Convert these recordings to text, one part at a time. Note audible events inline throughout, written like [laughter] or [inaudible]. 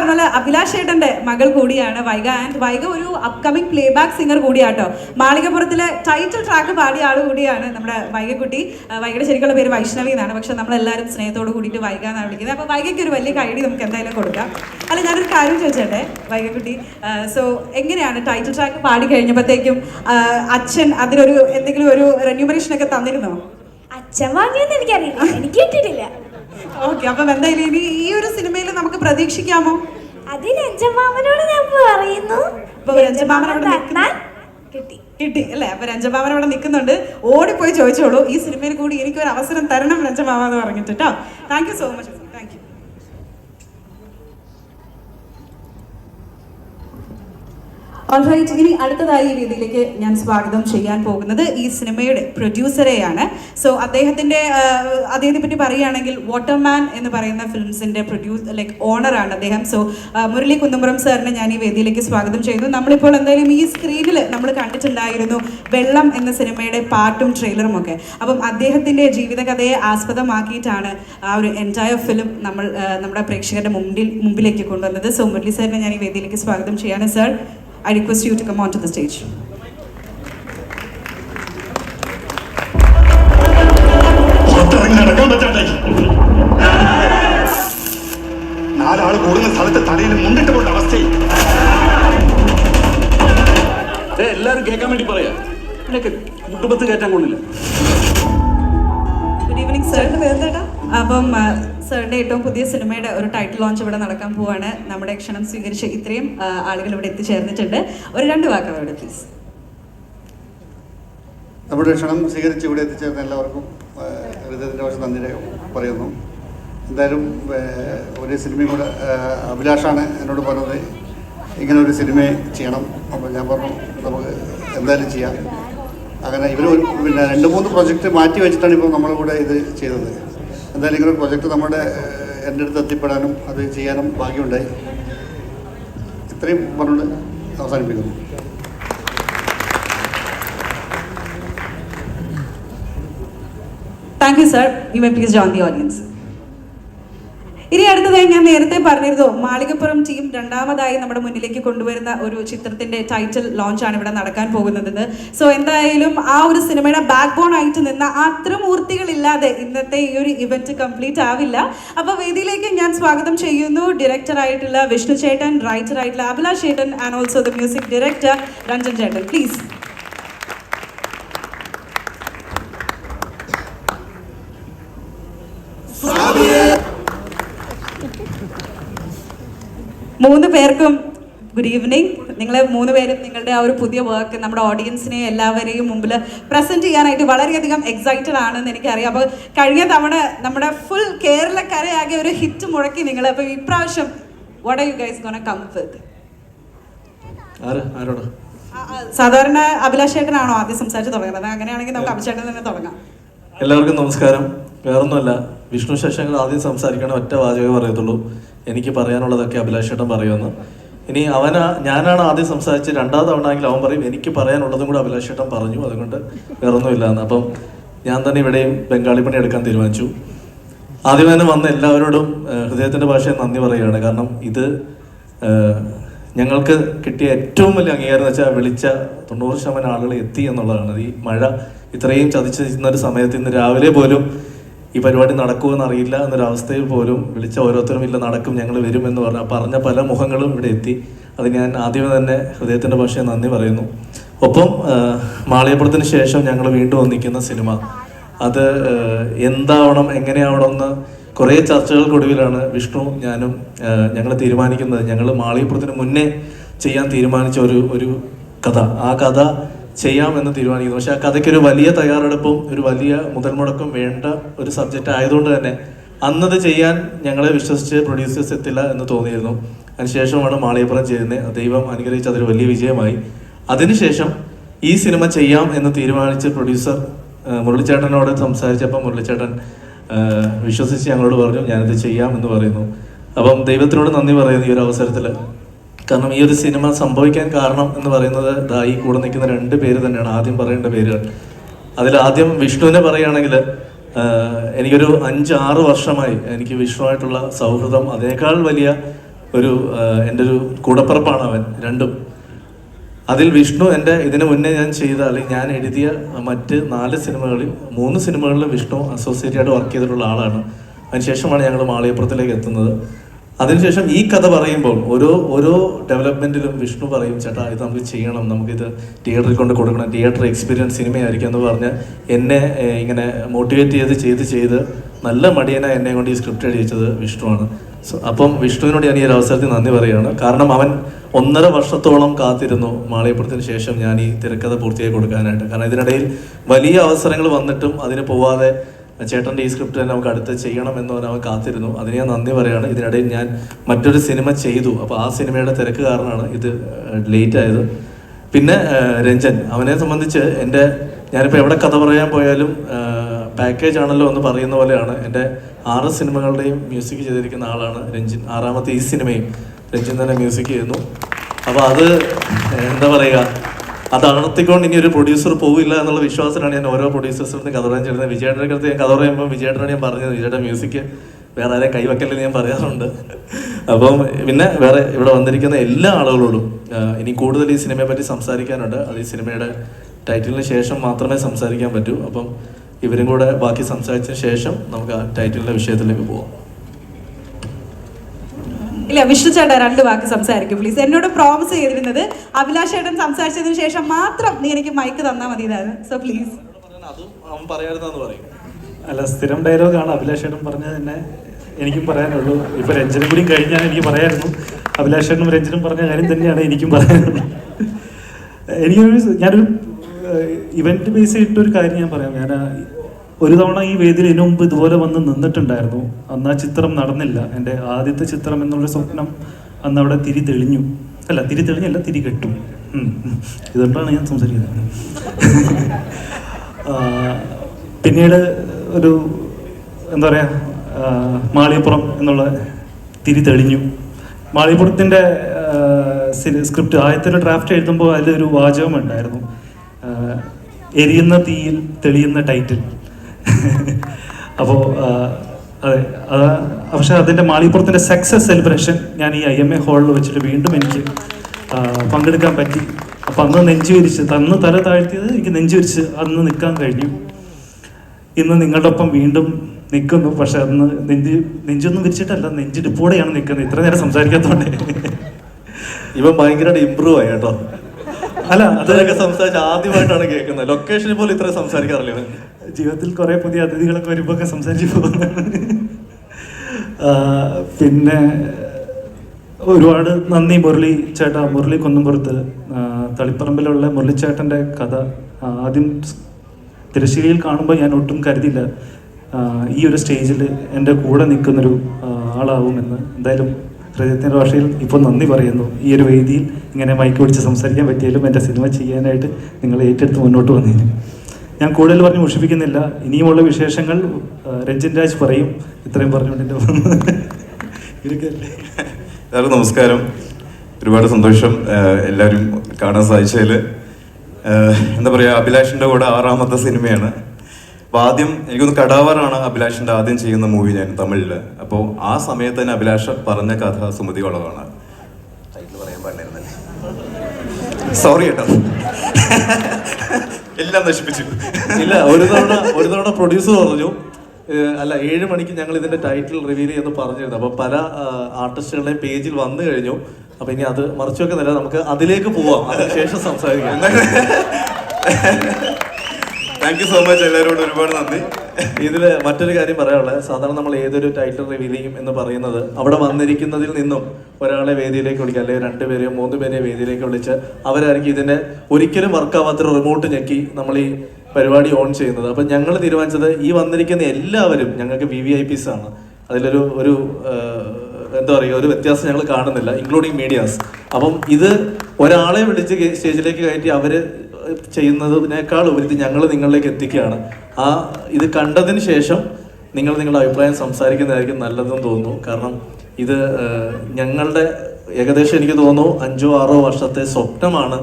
പറഞ്ഞ പോലെ അഭിലാഷ് ഏട്ടന്റെ മകൾ കൂടിയാണ് വൈഗ. ആൻഡ് വൈഗ ഒരു അപ്കമിങ് പ്ലേ ബാക്ക് സിംഗർ കൂടിയാട്ടോ. മാളികപ്പുറത്തിലെ ടൈറ്റിൽ ട്രാക്ക് പാടിയ ആൾ കൂടിയാണ് നമ്മുടെ വൈഗക്കുട്ടി. വൈഗയുടെ ശരിക്കുള്ള പേര് വൈഷ്ണവി എന്നാണ്. പക്ഷെ നമ്മളെല്ലാവരും സ്നേഹത്തോട് കൂടിയിട്ട് വൈഗ എന്നാണ് വിളിക്കുന്നത്. അപ്പോൾ വൈഗയ്ക്ക് ഒരു വലിയ കൈഡി നമുക്ക് എന്തായാലും കൊടുക്കാം. അല്ല ഞാനൊരു കാര്യം ചോദിച്ചോട്ടെ വൈഗക്കുട്ടി? സോ എങ്ങനെയാണ് ടൈറ്റിൽ ട്രാക്ക് പാടി കഴിഞ്ഞപ്പോഴത്തേക്കും അച്ഛൻ അതിനൊരു എന്തെങ്കിലും ഒരു റെന്യൂമറേഷൻ ഒക്കെ തന്നിരുന്നോ? അച്ഛൻ വാങ്ങിയെന്ന് എനിക്കറിയില്ല. എനിക്ക് കിട്ടിയിട്ടില്ല. ഓക്കെ അപ്പം എന്തായാലും ഇനി ഈ ഒരു സിനിമയിൽ നമുക്ക് പ്രതീക്ഷിക്കാമോ? അത് രഞ്ജമാമനോട് ഞാൻ പറയുന്നു. അപ്പൊ തന്നാൽ കിട്ടി. കിട്ടി അല്ലേ? അപ്പൊ രഞ്ജമാമൻ അവിടെ നിൽക്കുന്നുണ്ട്. ഓടിപ്പോയി ചോദിച്ചോളൂ. ഈ സിനിമയിൽ കൂടി എനിക്ക് ഒരു അവസരം തരണം രഞ്ജമാമ എന്ന് പറഞ്ഞിട്ട് കേട്ടോ thank you so much all right ഇനി അടുത്തതായി ഈ രീതിയിലേക്ക് ഞാൻ സ്വാഗതം ചെയ്യാൻ പോകുന്നത് ഈ സിനിമയുടെ പ്രൊഡ്യൂസറെയാണ്. സോ അദ്ദേഹത്തിന്റെ അദ്ദേഹത്തെ പറ്റി പറയുകയാണെങ്കിൽ വാട്ടർമാൻ എന്ന് പറയുന്ന ഫിലിംസിന്റെ പ്രൊഡ്യൂസ് ലൈക്ക് ഓണറാണ് അദ്ദേഹം. സോ മുരളി കുന്നമ്പുറം സാറിനെ ഞാൻ ഈ വേദിയിലേക്ക് സ്വാഗതം ചെയ്യുന്നു. നമ്മളിപ്പോൾ എന്തായാലും ഈ സ്ക്രീനിൽ നമ്മൾ കണ്ടിട്ടുണ്ടായിരുന്നു വെള്ളം എന്ന സിനിമയുടെ പാട്ടും ട്രെയിലറും ഒക്കെ. അപ്പം അദ്ദേഹത്തിന്റെ ജീവിതകഥയെ ആസ്പദമാക്കിയിട്ടാണ് ആ ഒരു എന്റയർ ഫിലിം നമ്മൾ നമ്മുടെ പ്രേക്ഷകരുടെ മുമ്പിൽ മുമ്പിലേക്ക് കൊണ്ടുവന്നത്. സോ മുരളി സാറിനെ ഞാൻ ഈ വേദിയിലേക്ക് സ്വാഗതം ചെയ്യാണ് sir I request you to come onto the stage. നാലാൾ കൂടുന്ന സ്ഥലത്ത് തലയിൽ മുണ്ടിട്ട് പോണ്ട അവസ്ഥയിൽ എല്ലാരും കേൾക്കാൻ വേണ്ടി പറയാ. കുടുംബത്ത് കയറ്റാൻ കൊള്ളില്ല. ഗുഡ് ഈവനിങ് സർ അപ്പം സാറിന്റെ ഏറ്റവും പുതിയ സിനിമയുടെ ഒരു ടൈറ്റിൽ ലോഞ്ച് ഇവിടെ നടക്കാൻ പോവാണ്. നമ്മുടെ ക്ഷണം സ്വീകരിച്ച് ഇത്രയും ആളുകൾ ഇവിടെ എത്തിച്ചേർന്നിട്ടുണ്ട്. ഒരു രണ്ട് വാക്ക് അവരോട് പ്ലീസ് നമ്മുടെ ക്ഷണം സ്വീകരിച്ച് ഇവിടെ എത്തിച്ചേർന്ന എല്ലാവർക്കും ഹൃദയത്തിന്റെ വശം നന്ദി പറയുന്നു. എന്തായാലും ഒരു സിനിമയും കൂടെ അഭിലാഷാണ് എന്നോട് പറഞ്ഞത്. ഇങ്ങനെ ഒരു സിനിമ ചെയ്യണം. അപ്പോൾ ഞാൻ പറഞ്ഞു നമുക്ക് എന്തായാലും ചെയ്യാം. അങ്ങനെ ഇവർ പിന്നെ രണ്ട് മൂന്ന് പ്രൊജക്റ്റ് മാറ്റി വെച്ചിട്ടാണ് ഇപ്പോൾ നമ്മളുടെ കൂടെ ഇത് ചെയ്തത്. എന്തായാലും ഇങ്ങനെ ഒരു നമ്മുടെ എന്റെ അടുത്ത് എത്തിപ്പെടാനും അത് ചെയ്യാനും ഭാഗ്യമുണ്ടായി. ഇത്രയും പറഞ്ഞുകൊണ്ട് അവസാനിപ്പിക്കുന്നു. Thank you sir you may please join the audience ഇനി ഞാൻ നേരത്തെ പറഞ്ഞിരുന്നു മാളികപ്പുറം ടീം രണ്ടാമതായി നമ്മുടെ മുന്നിലേക്ക് കൊണ്ടുവരുന്ന ഒരു ചിത്രത്തിന്റെ ടൈറ്റിൽ ലോഞ്ച് ആണ് ഇവിടെ നടക്കാൻ പോകുന്നത് സോ എന്തായാലും ആ ഒരു സിനിമയുടെ ബാക്ക് ബോൺ ആയിട്ട് നിന്ന ആ മൂർത്തികളില്ലാതെ ഇന്നത്തെ ഈ ഒരു ഇവന്റ് കംപ്ലീറ്റ് ആവില്ല. അപ്പൊ വേദിയിലേക്ക് ഞാൻ സ്വാഗതം ചെയ്യുന്നു. ഡയറക്ടർ ആയിട്ടുള്ള വിഷ്ണു ചേട്ടൻ റൈറ്റർ ആയിട്ടുള്ള അബിലാഷ് ചേട്ടൻ and also the music director Ranjan ചേട്ടൻ. പ്ലീസ് മൂന്ന് പേർക്കും ഗുഡ് ഈവനിങ് നിങ്ങളെ മൂന്ന് പേരും നിങ്ങളുടെ ആ ഒരു പുതിയ വർക്ക് നമ്മുടെ ഓഡിയൻസിനെ എല്ലാവരെയും മുമ്പിൽ പ്രസന്റ് ചെയ്യാനായിട്ട് വളരെയധികം എക്സൈറ്റഡ് ആണെന്ന് എനിക്കറിയാം. അപ്പോൾ കഴിഞ്ഞ തവണ നമ്മുടെ ഫുൾ കേരളക്കരയാകെ ഒരു ഹിറ്റ് മുഴക്കി നിങ്ങൾ അപ്പോൾ ഇപ്രാവശ്യം what are you guys gonna come with സാധാരണ അഭിലാഷേട്ടനാണോ ആദ്യം സംസാരിച്ച് തുടങ്ങുന്നത്? അങ്ങനെയാണെങ്കിൽ നമുക്ക് അഭിചേട്ടൻ തന്നെ തുടങ്ങാം. എല്ലാവർക്കും നമസ്കാരം. വേറൊന്നുമല്ല വിഷ്ണു ശേഷങ്ങൾ ആദ്യം സംസാരിക്കണം ഒറ്റ വാചകമേ പറയത്തുള്ളൂ. എനിക്ക് പറയാനുള്ളതൊക്കെ അഭിലാഷേട്ടൻ പറയുമെന്ന്. ഇനി അവന ഞാനാണ് ആദ്യം സംസാരിച്ച് രണ്ടാം തവണ ആണെങ്കിൽ അവൻ പറയും എനിക്ക് പറയാനുള്ളതും കൂടെ അഭിലാഷേട്ടൻ പറഞ്ഞു അതുകൊണ്ട് വേറൊന്നുമില്ല എന്ന്. അപ്പം ഞാൻ തന്നെ ഇവിടെയും ബംഗാളി പണി എടുക്കാൻ തീരുമാനിച്ചു. ആദ്യം തന്നെ വന്ന എല്ലാവരോടും ഹൃദയത്തിന്റെ ഭാഷയിൽ നന്ദി പറയുകയാണ്. കാരണം ഇത് ഞങ്ങൾക്ക് കിട്ടിയ ഏറ്റവും വലിയ അംഗീകാരം എന്ന് വെച്ചാൽ വിളിച്ച തൊണ്ണൂറ് ശതമാനം ആളുകൾ എത്തി എന്നുള്ളതാണ്. ഈ മഴ ഇത്രയും ചതിച്ചിരുന്ന ഒരു സമയത്ത് ഇന്ന് രാവിലെ പോലും ഈ പരിപാടി നടക്കുമെന്ന് അറിയില്ല എന്നൊരവസ്ഥയിൽ പോലും വിളിച്ച ഓരോരുത്തരും ഇല്ല നടക്കും ഞങ്ങൾ വരും എന്ന് പറഞ്ഞ. പറഞ്ഞ പല മുഖങ്ങളും ഇവിടെ എത്തി. അത് ഞാൻ ആദ്യമേ തന്നെ ഹൃദയത്തിന്റെ ഭാഷയിൽ നന്ദി പറയുന്നു. ഒപ്പം മാളിയപ്പുറത്തിന് ശേഷം ഞങ്ങൾ വീണ്ടും ഒന്നിക്കുന്ന സിനിമ. അത് എന്താവണം എങ്ങനെയാവണം എന്ന് കുറേ ചർച്ചകൾക്കൊടുവിലാണ് വിഷ്ണു ഞാനും ഞങ്ങൾ തീരുമാനിക്കുന്നത്. ഞങ്ങൾ മാളിയപ്പുറത്തിന് മുന്നേ ചെയ്യാൻ തീരുമാനിച്ച ഒരു ഒരു കഥ. ആ കഥ ചെയ്യാം എന്ന് തീരുമാനിക്കുന്നു. പക്ഷെ ആ കഥയ്ക്ക് ഒരു വലിയ തയ്യാറെടുപ്പും ഒരു വലിയ മുതൽ മുടക്കും വേണ്ട ഒരു സബ്ജക്റ്റ് ആയതുകൊണ്ട് തന്നെ അന്നത് ചെയ്യാൻ ഞങ്ങളെ വിശ്വസിച്ച് പ്രൊഡ്യൂസേഴ്സ് എത്തില്ല എന്ന് തോന്നിയിരുന്നു. അതിനുശേഷമാണ് മാളിയപ്പുറം ചെയ്യുന്നത് ദൈവം അനുഗ്രഹിച്ച് അതൊരു വലിയ വിജയമായി. അതിനുശേഷം ഈ സിനിമ ചെയ്യാം എന്ന് തീരുമാനിച്ച് പ്രൊഡ്യൂസർ മുരളിച്ചേട്ടനോട് സംസാരിച്ചപ്പോൾ മുരളിച്ചേട്ടൻ വിശ്വസിച്ച് ഞങ്ങളോട് പറഞ്ഞു ഞാനിത് ചെയ്യാം എന്ന് പറയുന്നു. അപ്പം ദൈവത്തിനോട് നന്ദി പറയുന്നു ഈ ഒരു അവസരത്തിൽ കാരണം ഈ ഒരു സിനിമ സംഭവിക്കാൻ കാരണം എന്ന് പറയുന്നത് ദാ ഈ കൂടെ നിൽക്കുന്ന രണ്ട് പേര് തന്നെയാണ്. ആദ്യം പറയേണ്ട പേരുകൾ അതിൽ ആദ്യം വിഷ്ണുവിനെ പറയുകയാണെങ്കിൽ എനിക്കൊരു അഞ്ച് ആറ് വർഷമായി എനിക്ക് വിഷ്ണുവായിട്ടുള്ള സൗഹൃദം അതേക്കാൾ വലിയ ഒരു എന്റെ ഒരു കൂടപ്പിറപ്പാണ് അവൻ രണ്ടും. അതിൽ വിഷ്ണു എന്റെ ഇതിനു മുന്നേ ഞാൻ ചെയ്ത അല്ലെങ്കിൽ ഞാൻ എഴുതിയ മറ്റ് നാല് സിനിമകളിൽ മൂന്ന് സിനിമകളിൽ വിഷ്ണു അസോസിയേറ്റ് ആയിട്ട് വർക്ക് ചെയ്തിട്ടുള്ള ആളാണ്. അതിനുശേഷമാണ് ഞങ്ങൾ മാളിയപ്പുറത്തിലേക്ക് എത്തുന്നത്. അതിനുശേഷം ഈ കഥ പറയുമ്പോൾ ഓരോ ഓരോ ഡെവലപ്മെന്റിലും വിഷ്ണു പറയും ചേട്ടാ ഇത് നമുക്ക് ചെയ്യണം. നമുക്കിത് തിയേറ്ററിൽ കൊണ്ട് കൊടുക്കണം. തിയേറ്റർ എക്സ്പീരിയൻസ് സിനിമയായിരിക്കും എന്ന് പറഞ്ഞ് എന്നെ ഇങ്ങനെ മോട്ടിവേറ്റ് ചെയ്ത് ചെയ്ത് ചെയ്ത് നല്ല മടിയനായി എന്നെ കൊണ്ട് ഈ സ്ക്രിപ്റ്റ് എഴുതിച്ചത് വിഷ്ണുവാണ് സോ അപ്പം വിഷ്ണുവിനോട് ഞാൻ ഈ ഒരു അവസരത്തിൽ നന്ദി പറയുകയാണ്. കാരണം അവൻ ഒന്നര വർഷത്തോളം കാത്തിരുന്നു മാളയപ്പുറത്തിന് ശേഷം ഞാൻ ഈ തിരക്കഥ പൂർത്തിയായി കൊടുക്കാനായിട്ട്. കാരണം ഇതിനിടയിൽ വലിയ അവസരങ്ങൾ വന്നിട്ടും അതിന് പോവാതെ ചേട്ടന്റെ ഈ സ്ക്രിപ്റ്റ് തന്നെ നമുക്ക് അടുത്ത് ചെയ്യണം എന്ന് പറഞ്ഞാൽ അവൻ കാത്തിരുന്നു. അതിന് ഞാൻ നന്ദി പറയുകയാണ് ഇതിനിടയിൽ ഞാൻ മറ്റൊരു സിനിമ ചെയ്തു. അപ്പോൾ ആ സിനിമയുടെ തിരക്ക് കാരണമാണ് ഇത് ലേറ്റ് ആയത്. പിന്നെ രഞ്ജൻ. അവനെ സംബന്ധിച്ച് എന്റെ ഞാനിപ്പോൾ എവിടെ കഥ പറയാൻ പോയാലും പാക്കേജ് ആണല്ലോ എന്ന് പറയുന്ന പോലെയാണ് എന്റെ ആറ് സിനിമകളുടെയും മ്യൂസിക് ചെയ്തിരിക്കുന്ന ആളാണ് രഞ്ജിൻ. ആറാമത്തെ ഈ സിനിമയും രഞ്ജിൻ തന്നെ മ്യൂസിക് ചെയ്യുന്നു. അപ്പോൾ അത് എന്താ പറയുക അത് അണർത്തിക്കൊണ്ട് ഇനി ഒരു പ്രൊഡ്യൂസർ പോവില്ല എന്നുള്ള വിശ്വാസത്തിലാണ് ഞാൻ ഓരോ പ്രൊഡ്യൂസേഴ്സിനും കഥ പറയാൻ ചേരുന്നത് വിജയേട്ടന്റെ അടുത്ത് ഞാൻ കഥ പറയുമ്പോൾ വിജയേട്ടനാണ് ഞാൻ പറഞ്ഞത് വിജയുടെ മ്യൂസിക് വേറെ ആരെയും കൈവക്കല്ലെന്ന് ഞാൻ പറയാറുണ്ട്. അപ്പം പിന്നെ വേറെ ഇവിടെ വന്നിരിക്കുന്ന എല്ലാ ആളുകളോടും ഇനി കൂടുതൽ ഈ സിനിമയെ പറ്റി സംസാരിക്കാനുണ്ട്. അത് ഈ സിനിമയുടെ ടൈറ്റിലിന് ശേഷം മാത്രമേ സംസാരിക്കാൻ പറ്റൂ. അപ്പം ഇവരും കൂടെ ബാക്കി സംസാരിച്ചതിന് ശേഷം നമുക്ക് ആ ടൈറ്റിലിന്റെ വിഷയത്തിലേക്ക് പോവാം. ഇല്ല വിഷ്ണു ചേട്ടാ രണ്ട് വാക്ക് സംസാരിക്കും പ്ലീസ് എന്നോട് പ്രോമിസ് ചെയ്തിരുന്നത് അഭിലാഷ് ചേട്ടൻ സംസാരിച്ചതിന് ശേഷം മാത്രം നീ എനിക്ക് മൈക്ക് തന്നാൽ മതി സോ പ്ലീസ് അല്ല സ്ഥിരം ഡയലോഗാണ് അഭിലാഷേട്ടൻ പറഞ്ഞത് തന്നെ എനിക്കും പറയാനുള്ളൂ. ഇപ്പൊ രഞ്ജനും കൂടി കഴിഞ്ഞാൽ എനിക്ക് പറയാനുള്ളു. അഭിലാഷ് ചേട്ടനും രഞ്ജനും പറഞ്ഞ കാര്യം തന്നെയാണ് എനിക്കും പറയാനുള്ളത് എനിക്കൊരു ഞാനൊരു ഇവന്റ് ബേസ് ചെയ്തിട്ടൊരു കാര്യം ഞാൻ പറയാം. ഞാൻ ഒരു തവണ ഈ വേദിയിൽ ഇതിനു മുമ്പ് ഇതുപോലെ വന്ന് നിന്നിട്ടുണ്ടായിരുന്നു. അന്ന് ആ ചിത്രം നടന്നില്ല. എന്റെ ആദ്യത്തെ ചിത്രം എന്നുള്ള സ്വപ്നം അന്ന് അവിടെ തിരി തെളിഞ്ഞു. അല്ല തിരി തെളിഞ്ഞല്ല തിരി കെട്ടും. ഇതുകൊണ്ടാണ് ഞാൻ സംസാരിക്കുന്നത്. പിന്നീട് ഒരു എന്താ പറയുക മാളിയപ്പുറം എന്നുള്ള തിരി തെളിഞ്ഞു. മാളിയപ്പുറത്തിന്റെ സ്ക്രിപ്റ്റ് ആദ്യത്തെ ഡ്രാഫ്റ്റ് എഴുതുമ്പോൾ അതിലൊരു വാചകം ഉണ്ടായിരുന്നു എരിയുന്ന തീയിൽ തെളിയുന്ന ടൈറ്റിൽ. [laughs] അപ്പോൾ അതെ അത് പക്ഷെ അതിന്റെ മാളിപ്പുറത്തിന്റെ സക്സസ് സെലിബ്രേഷൻ ഞാൻ ഈ ഐ എം എ ഹാളിൽ വെച്ചിട്ട് വീണ്ടും എനിക്ക് പങ്കെടുക്കാൻ പറ്റി. അപ്പം അന്ന് നെഞ്ചു വിരിച്ച് അന്ന് തല താഴ്ത്തിയത് എനിക്ക് നെഞ്ചു വിരിച്ച് അന്ന് നിൽക്കാൻ കഴിഞ്ഞു. ഇന്ന് നിങ്ങളുടെ ഒപ്പം വീണ്ടും നിൽക്കുന്നു. പക്ഷെ അന്ന് നെഞ്ച് നെഞ്ചൊന്നും വിരിച്ചിട്ടല്ല നെഞ്ചിടിപ്പോടെയാണ് നിൽക്കുന്നത്. ഇത്ര നേരം സംസാരിക്കാത്തോണ്ട്. ഇവൻ ഭയങ്കരമായിട്ട് ഇമ്പ്രൂവ് ആയി കേട്ടോ. അല്ല അതൊക്കെ അതിലൊക്കെ സംസാരിച്ച് ആദ്യമായിട്ടാണ് കേൾക്കുന്നത്. ലൊക്കേഷനിൽ പോലും ഇത്ര സംസാരിക്കാറില്ല ജീവിതത്തിൽ കുറേ പുതിയ അതിഥികളൊക്കെ വരുമ്പോൾ ഒക്കെ സംസാരിച്ച് പോകുന്നതാണ്. പിന്നെ ഒരുപാട് നന്ദി മുരളി ചേട്ടാ മുരളി കുന്നമ്പുറത്ത് തളിപ്പറമ്പിലുള്ള മുരളിച്ചേട്ടന്റെ കഥ. ആദ്യം തിരശ്ശേരിയിൽ കാണുമ്പോൾ ഞാൻ ഒട്ടും കരുതില്ല ഈ ഒരു സ്റ്റേജിൽ എന്റെ കൂടെ നിൽക്കുന്നൊരു ആളാവുമെന്ന് എന്തായാലും ഹൃദയത്തിന്റെ ഭാഷയിൽ ഇപ്പോൾ നന്ദി പറയുന്നു. ഈ ഒരു വേദിയിൽ ഇങ്ങനെ മൈക്ക് പിടിച്ച് സംസാരിക്കാൻ പറ്റിയാലും എന്റെ സിനിമ ചെയ്യാനായിട്ട് നിങ്ങൾ ഏറ്റെടുത്ത് മുന്നോട്ട് വന്നതിന് ഞാൻ കൂടുതൽ പറഞ്ഞ് മുഷിപ്പിക്കുന്നില്ല. ഇനിയുമുള്ള വിശേഷങ്ങൾ രഞ്ജൻ രാജ് പറയും. ഇത്രയും പറഞ്ഞുകൊണ്ട് എന്റെ എല്ലാവർക്കും നമസ്കാരം. ഒരുപാട് സന്തോഷം എല്ലാവരും കാണാൻ സാധിച്ചതിൽ. എന്താ പറയുക അഭിലാഷിന്റെ കൂടെ ആറാമത്തെ സിനിമയാണ്. അപ്പോൾ ആദ്യം എനിക്കൊന്ന് കടാവറാണ് അഭിലാഷിന്റെ ആദ്യം ചെയ്യുന്ന മൂവി ഞാൻ തമിഴിൽ അപ്പോൾ ആ സമയത്ത് തന്നെ അഭിലാഷ് പറഞ്ഞ കഥ സുമതി വളവാണ് ടൈറ്റിൽ പറയാൻ പാടില്ലായിരുന്നല്ലേ? സോറി കേട്ടോ. എല്ലാം നശിപ്പിച്ചു. ഇല്ല ഒരു തവണ ഒരു തവണ പ്രൊഡ്യൂസർ പറഞ്ഞു അല്ല ഏഴ് മണിക്ക് ഞങ്ങൾ ഇതിന്റെ ടൈറ്റിൽ റിവീൽ ചെയ്യുന്നു പറഞ്ഞിരുന്നു. അപ്പൊ പല ആർട്ടിസ്റ്റുകളുടെ പേജിൽ വന്നു കഴിഞ്ഞു. അപ്പൊ ഇനി അത് മറച്ചു വെക്കുന്നില്ല നമുക്ക് അതിലേക്ക് പോവാം. അതിനുശേഷം സംസാരിക്കാം. താങ്ക് യു സോ മച്ച് എല്ലാവരോടും ഒരുപാട് നന്ദി. ഇതിൽ മറ്റൊരു കാര്യം പറയാനുള്ളത്. സാധാരണ നമ്മൾ ഏതൊരു ടൈറ്റിൽ റിവീൽ ചെയ്യും എന്ന് പറയുന്നത് അവിടെ വന്നിരിക്കുന്നതിൽ നിന്നും ഒരാളെ വേദിയിലേക്ക് വിളിക്കുക അല്ലെങ്കിൽ രണ്ടുപേരെയോ മൂന്ന് പേരെയോ വേദിയിലേക്ക് വിളിച്ച് അവരായിരിക്കും ഇതിന്റെ ഒരിക്കലും വർക്കാവാത്തൊരു റിമോട്ട് ഞെക്കി നമ്മൾ ഈ പരിപാടി ഓൺ ചെയ്യുന്നത്. അപ്പം ഞങ്ങൾ തീരുമാനിച്ചത് ഈ വന്നിരിക്കുന്ന എല്ലാവരും ഞങ്ങൾക്ക് വി വി ഐ പീസ് ആണ്. അതിലൊരു ഒരു എന്താ പറയുക ഒരു വ്യത്യാസം ഞങ്ങൾ കാണുന്നില്ല ഇൻക്ലൂഡിങ് മീഡിയാസ് അപ്പം ഇത് ഒരാളെ വിളിച്ച് സ്റ്റേജിലേക്ക് കയറ്റി അവർ ചെയ്യുന്നതിനേക്കാൾ ഉപരി ഞങ്ങൾ നിങ്ങളിലേക്ക് എത്തിക്കുകയാണ്. ആ ഇത് കണ്ടതിന് ശേഷം നിങ്ങൾ നിങ്ങളുടെ അഭിപ്രായം സംസാരിക്കുന്നതായിരിക്കും നല്ലതെന്ന് തോന്നുന്നു. കാരണം ഇത് ഞങ്ങളുടെ ഏകദേശം എനിക്ക് തോന്നുന്നു അഞ്ചോ ആറോ വർഷത്തെ സ്വപ്നമാണ്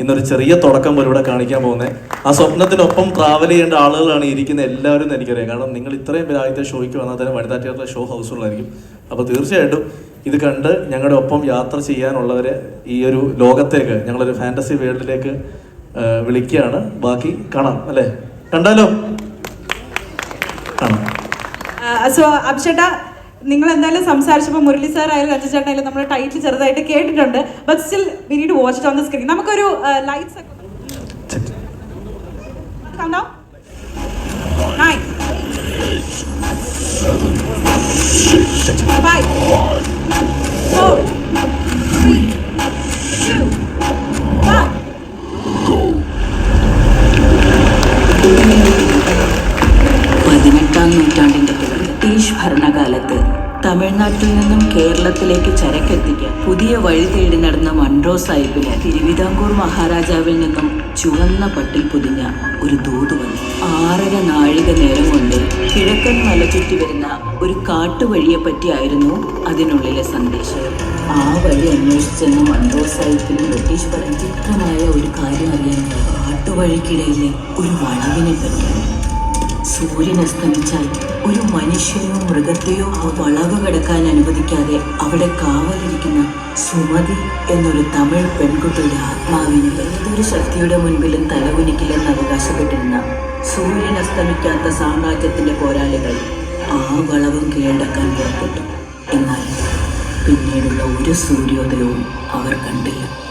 ഇന്നൊരു ചെറിയ തുടക്കം പോലെ ഇവിടെ കാണിക്കാൻ പോകുന്നത്. ആ സ്വപ്നത്തിനൊപ്പം ട്രാവൽ ചെയ്യേണ്ട ആളുകളാണ് ഇരിക്കുന്ന എല്ലാവരും എനിക്കറിയാം. കാരണം നിങ്ങൾ ഇത്രയും പേര് ആദ്യത്തെ ഷോയ്ക്ക് വന്നാൽ തന്നെ വനിതാ തിയേറ്ററിലെ ഷോ ഹൗസുകളായിരിക്കും അപ്പോൾ തീർച്ചയായിട്ടും ഇത് കണ്ട് ഞങ്ങളുടെ ഒപ്പം യാത്ര ചെയ്യാനുള്ളവരെ ഈ ഒരു ലോകത്തേക്ക് ഞങ്ങളൊരു ഫാന്റസി വേൾഡിലേക്ക് വിളിക്കുകയാണ്. ബാക്കി കാണാം അല്ലേ? കണ്ടാലോ? കാണാം. സോ അഭിഷേട്ടാ നിങ്ങൾ എന്തായാലും സംസാരിച്ചപ്പോൾ മുരളി സാർ ആയാലും രഞ്ജൻ ചേട്ടൻ ആയാലും നമ്മുടെ ടൈറ്റിൽ ചെറുതായിട്ട് കേട്ടിട്ടുണ്ട്. But still we need watch on the screen നമുക്കൊരു ലൈറ്റ്സ് കണ്ടോ? നയൻ ഫൈവ് തമിഴ്നാട്ടിൽ നിന്നും കേരളത്തിലേക്ക് ചരക്കെത്തിക്കാൻ പുതിയ വഴി തേടി നടന്ന മൺട്രോ സാഹിബിന് തിരുവിതാംകൂർ മഹാരാജാവിൽ നിന്നും ചുവന്ന പട്ടിൽ പൊതിഞ്ഞ ഒരു ദൂത് വന്നു. ആറര നാഴിക നേരം കൊണ്ട് കിഴക്കൻ മല ചുറ്റി വരുന്ന ഒരു കാട്ടുവഴിയെ പറ്റിയായിരുന്നു അതിനുള്ളിലെ സന്ദേശം. ആ വഴി അന്വേഷിച്ചെന്ന മൺട്രോ സാഹിബിന് ബ്രിട്ടീഷ് പറഞ്ഞ ചിത്രമായ ഒരു കാര്യം അറിയാനുള്ള കാട്ടുവഴിക്കിടയിലെ ഒരു വളവിനെ പറ്റി സൂര്യൻ അസ്തമിച്ചാൽ ഒരു മനുഷ്യനെയോ മൃഗത്തെയോ ആ വളവ് കിടക്കാൻ അനുവദിക്കാതെ അവിടെ കാവലിരിക്കുന്ന സുമതി എന്നൊരു തമിഴ് പെൺകുട്ടിയുടെ ആത്മാവിന് ഏതൊരു ശക്തിയുടെ മുൻപിലും തലകുനിക്കില്ലെന്ന് അവകാശപ്പെട്ടിരുന്ന സൂര്യൻ അസ്തമിക്കാത്ത സാമ്രാജ്യത്തിന്റെ പോരാളികൾ ആ വളവും കീഴടക്കാൻ പുറപ്പെട്ടു. എന്നാൽ പിന്നീടുള്ള ഒരു സൂര്യോദയവും അവർ കണ്ടില്ല.